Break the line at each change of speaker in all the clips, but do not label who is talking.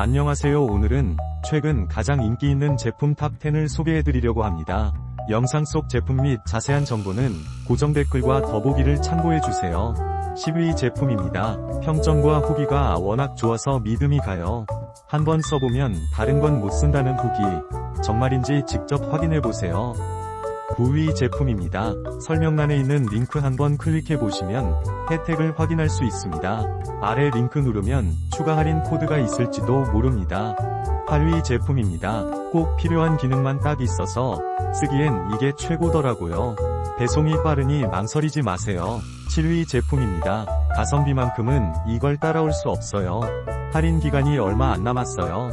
안녕하세요 오늘은 최근 가장 인기 있는 제품 탑10을 소개해드리려고 합니다. 영상 속 제품 및 자세한 정보는 고정 댓글과 더보기를 참고해주세요. 10위 제품입니다. 평점과 후기가 워낙 좋아서 믿음이 가요. 한번 써보면 다른 건 못 쓴다는 후기. 정말인지 직접 확인해보세요. 9위 제품입니다. 설명란에 있는 링크 한번 클릭해보시면 혜택을 확인할 수 있습니다. 아래 링크 누르면 추가 할인 코드가 있을지도 모릅니다. 8위 제품입니다. 꼭 필요한 기능만 딱 있어서 쓰기엔 이게 최고더라고요. 배송이 빠르니 망설이지 마세요. 7위 제품입니다. 가성비만큼은 이걸 따라올 수 없어요. 할인 기간이 얼마 안 남았어요.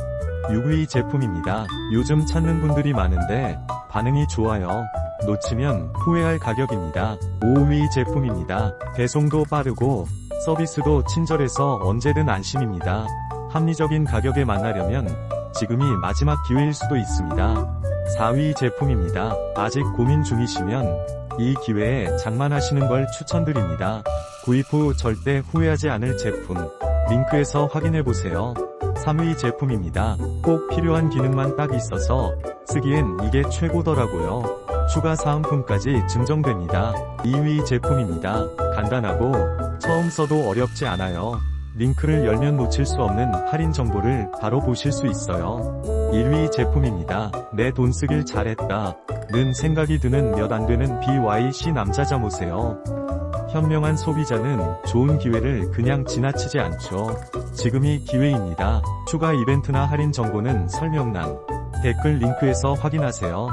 6위 제품입니다. 요즘 찾는 분들이 많은데 반응이 좋아요. 놓치면 후회할 가격입니다. 5위 제품입니다. 배송도 빠르고 서비스도 친절해서 언제든 안심입니다. 합리적인 가격에 만나려면 지금이 마지막 기회일 수도 있습니다. 4위 제품입니다. 아직 고민 중이시면 이 기회에 장만하시는 걸 추천드립니다. 구입 후 절대 후회하지 않을 제품. 링크에서 확인해보세요. 3위 제품입니다. 꼭 필요한 기능만 딱 있어서 쓰기엔 이게 최고더라고요. 추가 사은품까지 증정됩니다. 2위 제품입니다. 간단하고 처음 써도 어렵지 않아요. 링크를 열면 놓칠 수 없는 할인 정보를 바로 보실 수 있어요. 1위 제품입니다. 내 돈 쓰길 잘했다. 는 생각이 드는 몇 안 되는 BYC 남자 잠오세요. 현명한 소비자는 좋은 기회를 그냥 지나치지 않죠. 지금이 기회입니다. 추가 이벤트나 할인 정보는 설명란, 댓글 링크에서 확인하세요.